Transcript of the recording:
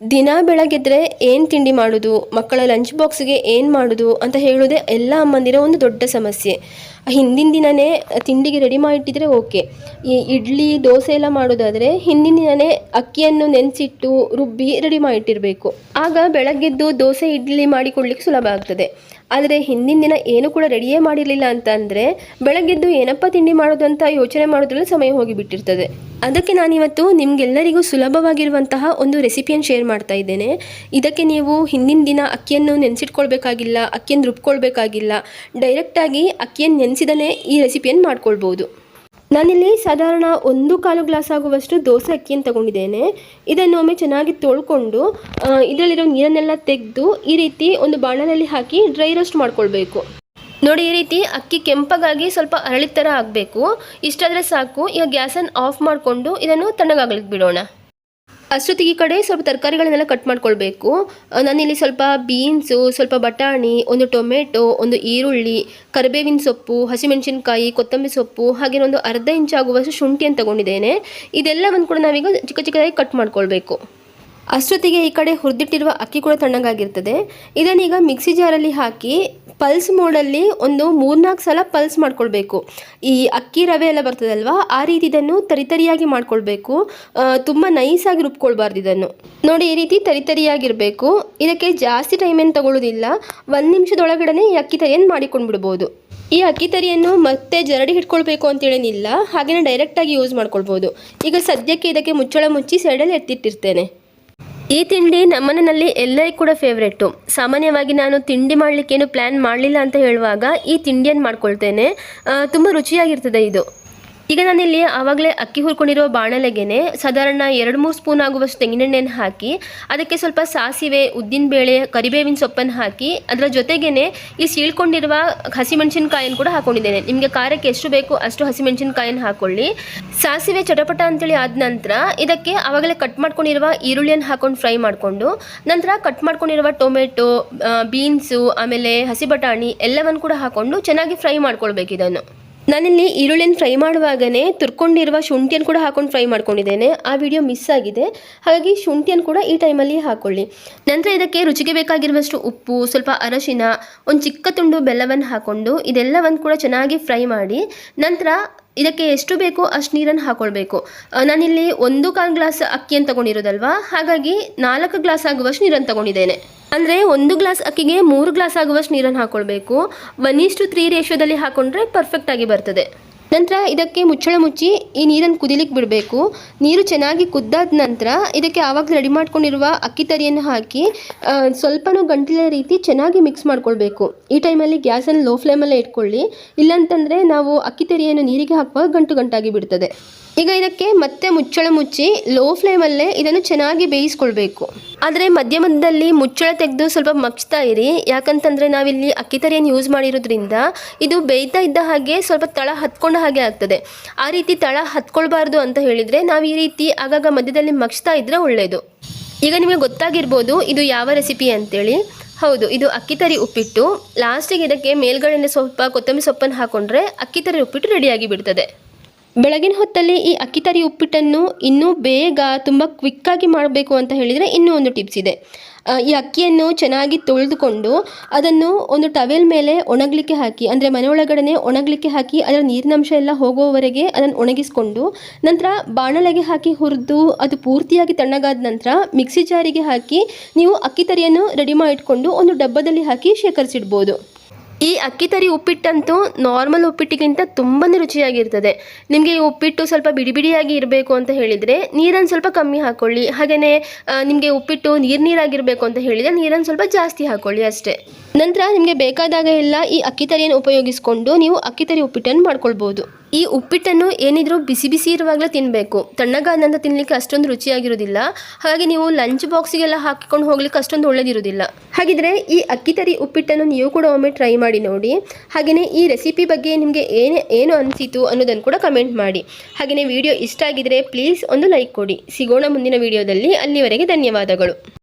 ದಿನ ಬೆಳಗ್ಗೆದ್ರೆ ಏನು ತಿಂಡಿ ಮಾಡೋದು? ಮಕ್ಕಳ ಲಂಚ್ ಬಾಕ್ಸ್ಗೆ ಏನು ಮಾಡೋದು? ಅಂತ ಹೇಳೋದೇ ಎಲ್ಲ ಅಮ್ಮಂದಿರ ಒಂದು ದೊಡ್ಡ ಸಮಸ್ಯೆ. ಹಿಂದಿನ ದಿನವೇ ತಿಂಡಿಗೆ ರೆಡಿ ಮಾಡಿಟ್ಟಿದ್ರೆ ಓಕೆ ಈ ಇಡ್ಲಿ, ದೋಸೆ ಎಲ್ಲ ಮಾಡೋದಾದರೆ ಹಿಂದಿನ ದಿನವೇ ಅಕ್ಕಿಯನ್ನು ನೆನೆಸಿಟ್ಟು ರುಬ್ಬಿ ರೆಡಿ ಮಾಡಿಟ್ಟಿರಬೇಕು. ಆಗ ಬೆಳಗ್ಗೆದ್ದು ದೋಸೆ, ಇಡ್ಲಿ ಮಾಡಿಕೊಳ್ಳಿಕ್ಕೆ ಸುಲಭ ಆಗ್ತದೆ. ಆದರೆ ಹಿಂದಿನ ದಿನ ಏನು ಕೂಡ ರೆಡಿಯೇ ಮಾಡಿರಲಿಲ್ಲ ಅಂತ ಅಂದರೆ ಬೆಳಗ್ಗೆದ್ದು ಏನಪ್ಪ ತಿಂಡಿ ಮಾಡೋದು ಅಂತ ಯೋಚನೆ ಮಾಡೋದ್ರಲ್ಲಿ ಸಮಯ ಹೋಗಿಬಿಟ್ಟಿರ್ತದೆ. ಅದಕ್ಕೆ ನಾನಿವತ್ತು ನಿಮಗೆಲ್ಲರಿಗೂ ಸುಲಭವಾಗಿರುವಂತಹ ಒಂದು ರೆಸಿಪಿಯನ್ನು ಶೇರ್ ಮಾಡ್ತಾ ಇದ್ದೇನೆ. ಇದಕ್ಕೆ ನೀವು ಹಿಂದಿನ ದಿನ ಅಕ್ಕಿಯನ್ನು ನೆನೆಸಿಟ್ಕೊಳ್ಬೇಕಾಗಿಲ್ಲ, ಅಕ್ಕಿಯನ್ನು ರುಬ್ಕೊಳ್ಬೇಕಾಗಿಲ್ಲ ಡೈರೆಕ್ಟಾಗಿ ಅಕ್ಕಿಯನ್ನು ನೆನೆಸಿದನೇ ಈ ರೆಸಿಪಿಯನ್ನು ಮಾಡ್ಕೊಳ್ಬೋದು. ನಾನಿಲ್ಲಿ ಸಾಧಾರಣ ಒಂದು ಕಾಲು ಗ್ಲಾಸ್ ಆಗುವಷ್ಟು ದೋಸೆ ಅಕ್ಕಿಯನ್ನು ತಗೊಂಡಿದ್ದೇನೆ. ಇದನ್ನು ಒಮ್ಮೆ ಚೆನ್ನಾಗಿ ತೊಳ್ಕೊಂಡು ಇದರಲ್ಲಿರೋ ನೀರನ್ನೆಲ್ಲ ತೆಗೆದು ಈ ರೀತಿ ಒಂದು ಬಾಣಲಲ್ಲಿ ಹಾಕಿ ಡ್ರೈ ರೋಸ್ಟ್ ಮಾಡ್ಕೊಳ್ಬೇಕು. ನೋಡಿ, ಈ ರೀತಿ ಅಕ್ಕಿ ಕೆಂಪಗಾಗಿ ಸ್ವಲ್ಪ ಅರಳಿದ ಥರ ಆಗಬೇಕು. ಇಷ್ಟಾದರೆ ಸಾಕು. ಈಗ ಗ್ಯಾಸನ್ನು ಆಫ್ ಮಾಡಿಕೊಂಡು ಇದನ್ನು ತಣ್ಣಗಾಗ್ಲಿಕ್ಕೆ ಬಿಡೋಣ. ಅಷ್ಟೊತ್ತಿಗೆ ಈ ಕಡೆ ಸ್ವಲ್ಪ ತರಕಾರಿಗಳನ್ನೆಲ್ಲ ಕಟ್ ಮಾಡ್ಕೊಳ್ಬೇಕು. ನಾನಿಲ್ಲಿ ಸ್ವಲ್ಪ ಬೀನ್ಸು ಸ್ವಲ್ಪ ಬಟಾಣಿ, ಒಂದು ಟೊಮೆಟೊ, ಒಂದು ಈರುಳ್ಳಿ, ಕರಿಬೇವಿನ ಸೊಪ್ಪು, ಹಸಿಮೆಣಸಿನ್ಕಾಯಿ, ಕೊತ್ತಂಬರಿ ಸೊಪ್ಪು, ಹಾಗೆ ಒಂದು ಅರ್ಧ ಇಂಚ್ ಆಗುವಷ್ಟು ಶುಂಠಿಯನ್ನು ತಗೊಂಡಿದ್ದೇನೆ. ಇದೆಲ್ಲವನ್ನು ಕೂಡ ನಾವೀಗ ಚಿಕ್ಕ ಚಿಕ್ಕದಾಗಿ ಕಟ್ ಮಾಡ್ಕೊಳ್ಬೇಕು. ಅಷ್ಟೊತ್ತಿಗೆ ಈ ಕಡೆ ಹುರಿದಿಟ್ಟಿರುವ ಅಕ್ಕಿ ಕೂಡ ತಣ್ಣಗಾಗಿರ್ತದೆ. ಇದನ್ನೀಗ ಮಿಕ್ಸಿ ಜಾರಲ್ಲಿ ಹಾಕಿ ಪಲ್ಸ್ ಮೋಡಲ್ಲಿ ಒಂದು ಮೂರ್ನಾಲ್ಕು ಸಲ ಪಲ್ಸ್ ಮಾಡ್ಕೊಳ್ಬೇಕು. ಈ ಅಕ್ಕಿ ರವೆ ಎಲ್ಲ ಬರ್ತದಲ್ವಾ, ಆ ರೀತಿ ಇದನ್ನು ತರಿತರಿಯಾಗಿ ಮಾಡ್ಕೊಳ್ಬೇಕು. ತುಂಬ ನೈಸಾಗಿ ರುಬ್ಕೊಳ್ಬಾರ್ದು ಇದನ್ನು. ನೋಡಿ, ಈ ರೀತಿ ತರಿತರಿಯಾಗಿರಬೇಕು ಇದಕ್ಕೆ ಜಾಸ್ತಿ ಟೈಮ್ ಏನು ತಗೊಳ್ಳೋದಿಲ್ಲ ಒಂದು ನಿಮಿಷದೊಳಗಡೆ ಈ ಅಕ್ಕಿ ತರಿಯನ್ನು ಮಾಡಿಕೊಂಡ್ಬಿಡ್ಬೋದು. ಈ ಅಕ್ಕಿ ತರಿಯನ್ನು ಮತ್ತೆ ಜರಡಿ ಹಿಡ್ಕೊಳ್ಬೇಕು ಅಂತೇಳೇನಿಲ್ಲ ಹಾಗೆಯೇ ಡೈರೆಕ್ಟಾಗಿ ಯೂಸ್ ಮಾಡ್ಕೊಳ್ಬೋದು. ಈಗ ಸದ್ಯಕ್ಕೆ ಇದಕ್ಕೆ ಮುಚ್ಚಳ ಮುಚ್ಚಿ ಸೈಡಲ್ಲಿ ಎತ್ತಿಟ್ಟಿರ್ತೇನೆ. ಈ ತಿಂಡಿ ನಮ್ಮನೆಯಲ್ಲಿ ಎಲ್ಲರಿಗೂ ಕೂಡ ಫೇವ್ರೇಟು ಸಾಮಾನ್ಯವಾಗಿ ನಾನು ತಿಂಡಿ ಮಾಡಲಿಕ್ಕೇನು ಪ್ಲ್ಯಾನ್ ಮಾಡಲಿಲ್ಲ ಅಂತ ಹೇಳುವಾಗ ಈ ತಿಂಡಿಯನ್ನು ಮಾಡ್ಕೊಳ್ತೇನೆ. ತುಂಬ ರುಚಿಯಾಗಿರ್ತದೆ ಇದು. ಈಗ ನಾನಿಲ್ಲಿ ಆವಾಗಲೇ ಅಕ್ಕಿ ಹುರ್ಕೊಂಡಿರುವ ಬಾಣಲೆಗೆನೆ ಸಾಧಾರಣ ಎರಡು ಮೂರು ಸ್ಪೂನ್ ಆಗುವಷ್ಟು ತೆಂಗಿನೆಣ್ಣೆಯನ್ನು ಹಾಕಿ ಅದಕ್ಕೆ ಸ್ವಲ್ಪ ಸಾಸಿವೆ ಉದ್ದಿನಬೇಳೆ ಕರಿಬೇವಿನ ಸೊಪ್ಪನ್ನು ಹಾಕಿ ಅದರ ಜೊತೆಗೇನೆ ಈ ಸೀಳ್ಕೊಂಡಿರುವ ಹಸಿಮೆಣಸಿನಕಾಯನ್ನು ಕೂಡ ಹಾಕೊಂಡಿದ್ದೇನೆ. ನಿಮಗೆ ಖಾರಕ್ಕೆ ಎಷ್ಟು ಬೇಕು ಅಷ್ಟು ಹಸಿಮೆಣಸಿನಕಾಯನ್ನು ಹಾಕೊಳ್ಳಿ. ಸಾಸಿವೆ ಚಟಪಟ ಅಂತೇಳಿ ಆದ ನಂತರ ಇದಕ್ಕೆ ಆವಾಗಲೇ ಕಟ್ ಮಾಡ್ಕೊಂಡಿರುವ ಈರುಳ್ಳಿಯನ್ನು ಹಾಕೊಂಡು ಫ್ರೈ ಮಾಡಿಕೊಂಡು ನಂತರ ಕಟ್ ಮಾಡ್ಕೊಂಡಿರುವ ಟೊಮೆಟೊ ಬೀನ್ಸು, ಆಮೇಲೆ ಹಸಿ ಬಟಾಣಿ ಎಲ್ಲವನ್ನು ಕೂಡ ಹಾಕೊಂಡು ಚೆನ್ನಾಗಿ ಫ್ರೈ ಮಾಡ್ಕೊಳ್ಬೇಕು ಇದನ್ನು. ನಾನಿಲ್ಲಿ ಈರುಳ್ಳಿಯನ್ನು ಫ್ರೈ ಮಾಡುವಾಗನೇ ತುರ್ಕೊಂಡಿರುವ ಶುಂಠಿಯನ್ನು ಕೂಡ ಹಾಕೊಂಡು ಫ್ರೈ ಮಾಡ್ಕೊಂಡಿದ್ದೇನೆ. ಆ ವಿಡಿಯೋ ಮಿಸ್ ಆಗಿದೆ. ಹಾಗಾಗಿ ಶುಂಠಿಯನ್ನು ಕೂಡ ಈ ಟೈಮಲ್ಲಿ ಹಾಕೊಳ್ಳಿ. ನಂತರ ಇದಕ್ಕೆ ರುಚಿಗೆ ಬೇಕಾಗಿರುವಷ್ಟು ಉಪ್ಪು, ಸ್ವಲ್ಪ ಅರಶಿನ, ಒಂದು ಚಿಕ್ಕ ತುಂಡು ಬೆಲ್ಲವನ್ನು ಹಾಕ್ಕೊಂಡು ಇದೆಲ್ಲವನ್ನು ಕೂಡ ಚೆನ್ನಾಗಿ ಫ್ರೈ ಮಾಡಿ ನಂತರ ಇದಕ್ಕೆ ಎಷ್ಟು ಬೇಕೋ ಅಷ್ಟು ನೀರನ್ನು ಹಾಕೊಳ್ಬೇಕು. ನಾನಿಲ್ಲಿ ಒಂದು ಕಾಲು ಗ್ಲಾಸ್ ಅಕ್ಕಿಯನ್ನು ತಗೊಂಡಿರೋದಲ್ವಾ? ಹಾಗಾಗಿ ನಾಲ್ಕು ಗ್ಲಾಸ್ ಆಗುವಷ್ಟು ನೀರನ್ನು ತಗೊಂಡಿದ್ದೇನೆ. ಅಂದರೆ ಒಂದು ಗ್ಲಾಸ್ ಅಕ್ಕಿಗೆ ಮೂರು ಗ್ಲಾಸ್ ಆಗುವಷ್ಟು ನೀರನ್ನು ಹಾಕೊಳ್ಬೇಕು. ಒನ್ ಇಷ್ಟು ತ್ರೀ ರೇಷಿಯೋದಲ್ಲಿ ಹಾಕೊಂಡ್ರೆ ಪರ್ಫೆಕ್ಟಾಗಿ ಬರ್ತದೆ. ನಂತರ ಇದಕ್ಕೆ ಮುಚ್ಚಳ ಮುಚ್ಚಿ ಈ ನೀರನ್ನು ಕುದಿಲಿಕ್ಕೆ ಬಿಡಬೇಕು. ನೀರು ಚೆನ್ನಾಗಿ ಕುದ್ದಾದ ನಂತರ ಇದಕ್ಕೆ ಆವಾಗ ರೆಡಿ ಮಾಡ್ಕೊಂಡಿರುವ ಅಕ್ಕಿ ತರಿಯನ್ನು ಹಾಕಿ ಸ್ವಲ್ಪನೂ ಗಂಟಿನ ರೀತಿ ಚೆನ್ನಾಗಿ ಮಿಕ್ಸ್ ಮಾಡ್ಕೊಳ್ಬೇಕು. ಈ ಟೈಮಲ್ಲಿ ಗ್ಯಾಸನ್ನು ಲೋ ಫ್ಲೇಮಲ್ಲೇ ಇಟ್ಕೊಳ್ಳಿ. ಇಲ್ಲಾಂತಂದರೆ ನಾವು ಅಕ್ಕಿ ತರಿಯನ್ನು ನೀರಿಗೆ ಹಾಕುವಾಗ ಗಂಟು ಗಂಟಾಗಿ ಬಿಡ್ತದೆ. ಈಗ ಇದಕ್ಕೆ ಮತ್ತೆ ಮುಚ್ಚಳ ಮುಚ್ಚಿ ಲೋ ಫ್ಲೇಮಲ್ಲೇ ಇದನ್ನು ಚೆನ್ನಾಗಿ ಬೇಯಿಸ್ಕೊಳ್ಬೇಕು. ಆದರೆ ಮಧ್ಯ ಮಧ್ಯದಲ್ಲಿ ಮುಚ್ಚಳ ತೆಗೆದು ಸ್ವಲ್ಪ ಮಗ್ಚ್ತಾ ಇರಿ. ಯಾಕಂತಂದರೆ ನಾವಿಲ್ಲಿ ಅಕ್ಕಿ ತರಿಯನ್ನು ಯೂಸ್ ಮಾಡಿರೋದ್ರಿಂದ ಇದು ಬೇಯ್ತಾ ಇದ್ದ ಹಾಗೆ ಸ್ವಲ್ಪ ತಳ ಹತ್ಕೊಂಡ ಹಾಗೆ ಆಗ್ತದೆ. ಆ ರೀತಿ ತಳ ಹತ್ಕೊಳ್ಬಾರ್ದು ಅಂತ ಹೇಳಿದರೆ ನಾವು ಈ ರೀತಿ ಆಗಾಗ ಮಧ್ಯದಲ್ಲಿ ಮಗ್ಚ್ತಾ ಇದ್ದರೆ ಒಳ್ಳೆಯದು ಈಗ ನಿಮಗೆ ಗೊತ್ತಾಗಿರ್ಬೋದು ಇದು ಯಾವ ರೆಸಿಪಿ ಅಂತೇಳಿ. ಹೌದು, ಇದು ಅಕ್ಕಿ ತರಿ ಉಪ್ಪಿಟ್ಟು. ಲಾಸ್ಟಿಗೆ ಇದಕ್ಕೆ ಮೇಲ್ಗಡೆಯಿಂದ ಸ್ವಲ್ಪ ಕೊತ್ತಂಬರಿ ಸೊಪ್ಪನ್ನು ಹಾಕೊಂಡ್ರೆ ಅಕ್ಕಿ ತರಿ ಉಪ್ಪಿಟ್ಟು ರೆಡಿಯಾಗಿ ಬಿಡ್ತದೆ. ಬೆಳಗಿನ ಹೊತ್ತಲ್ಲಿ ಈ ಅಕ್ಕಿ ತರಿ ಉಪ್ಪಿಟ್ಟನ್ನು ಇನ್ನೂ ಬೇಗ ತುಂಬ ಕ್ವಿಕ್ಕಾಗಿ ಮಾಡಬೇಕು ಅಂತ ಹೇಳಿದರೆ ಇನ್ನೂ ಒಂದು ಟಿಪ್ಸ್ ಇದೆ. ಈ ಅಕ್ಕಿಯನ್ನು ಚೆನ್ನಾಗಿ ತೊಳೆದುಕೊಂಡು ಅದನ್ನು ಒಂದು ಟವೆಲ್ ಮೇಲೆ ಒಣಗಲಿಕ್ಕೆ ಹಾಕಿ, ಅಂದರೆ ಮನೆ ಒಳಗಡೆ ಒಣಗಲಿಕ್ಕೆ ಹಾಕಿ, ಅದರ ನೀರಿನಂಶ ಎಲ್ಲ ಹೋಗುವವರೆಗೆ ಅದನ್ನು ಒಣಗಿಸಿಕೊಂಡು ನಂತರ ಬಾಣಲೆಗೆ ಹಾಕಿ ಹುರಿದು ಅದು ಪೂರ್ತಿಯಾಗಿ ತಣ್ಣಗಾದ ನಂತರ ಮಿಕ್ಸಿ ಜಾರಿಗೆ ಹಾಕಿ ನೀವು ಅಕ್ಕಿ ತರಿಯನ್ನು ರೆಡಿ ಮಾಡಿಟ್ಕೊಂಡು ಒಂದು ಡಬ್ಬದಲ್ಲಿ ಹಾಕಿ ಶೇಖರಿಸಿಡ್ಬೋದು. ಈ ಅಕ್ಕಿ ತರಿ ಉಪ್ಪಿಟ್ಟಂತೂ ನಾರ್ಮಲ್ ಉಪ್ಪಿಟ್ಟಿಗಿಂತ ತುಂಬಾ ರುಚಿಯಾಗಿರ್ತದೆ. ನಿಮಗೆ ಈ ಉಪ್ಪಿಟ್ಟು ಸ್ವಲ್ಪ ಬಿಡಿ ಬಿಡಿಯಾಗಿ ಇರಬೇಕು ಅಂತ ಹೇಳಿದರೆ ನೀರನ್ನು ಸ್ವಲ್ಪ ಕಮ್ಮಿ ಹಾಕ್ಕೊಳ್ಳಿ ಹಾಗೆಯೇ ನಿಮಗೆ ಉಪ್ಪಿಟ್ಟು ನೀರು ನೀರಾಗಿರಬೇಕು ಅಂತ ಹೇಳಿದರೆ ನೀರನ್ನು ಸ್ವಲ್ಪ ಜಾಸ್ತಿ ಹಾಕ್ಕೊಳ್ಳಿ ಅಷ್ಟೇ. ನಂತರ ನಿಮಗೆ ಬೇಕಾದಾಗ ಎಲ್ಲ ಈ ಅಕ್ಕಿ ತರಿಯನ್ನು ಉಪಯೋಗಿಸಿಕೊಂಡು ನೀವು ಅಕ್ಕಿ ತರಿ ಉಪ್ಪಿಟ್ಟನ್ನು ಮಾಡ್ಕೊಳ್ಬೋದು. ಈ ಉಪ್ಪಿಟ್ಟನ್ನು ಏನಿದ್ರು ಬಿಸಿ ಬಿಸಿ ಇರುವಾಗಲೇ ತಿನ್ನಬೇಕು ತಣ್ಣಗಾದ ನಂತರ ತಿನ್ನಲಿಕ್ಕೆ ಅಷ್ಟೊಂದು ರುಚಿಯಾಗಿರೋದಿಲ್ಲ ಹಾಗೆ ನೀವು ಲಂಚ್ ಬಾಕ್ಸಿಗೆಲ್ಲ ಹಾಕಿಕೊಂಡು ಹೋಗ್ಲಿಕ್ಕೆ ಅಷ್ಟೊಂದು ಒಳ್ಳೆದಿರೋದಿಲ್ಲ ಹಾಗಿದ್ರೆ ಈ ಅಕ್ಕಿ ತರಿ ಉಪ್ಪಿಟ್ಟನ್ನು ನೀವು ಕೂಡ ಒಮ್ಮೆ ಟ್ರೈ ಮಾಡಿ ನೋಡಿ. ಹಾಗೆಯೇ ಈ ರೆಸಿಪಿ ಬಗ್ಗೆ ನಿಮಗೆ ಏನು ಏನು ಅನಿಸಿತು ಅನ್ನೋದನ್ನು ಕೂಡ ಕಮೆಂಟ್ ಮಾಡಿ. ಹಾಗೆಯೇ ವಿಡಿಯೋ ಇಷ್ಟ ಆಗಿದ್ರೆ ಪ್ಲೀಸ್ ಒಂದು ಲೈಕ್ ಕೊಡಿ. ಸಿಗೋಣ ಮುಂದಿನ ವಿಡಿಯೋದಲ್ಲಿ ಅಲ್ಲಿವರೆಗೆ ಧನ್ಯವಾದಗಳು.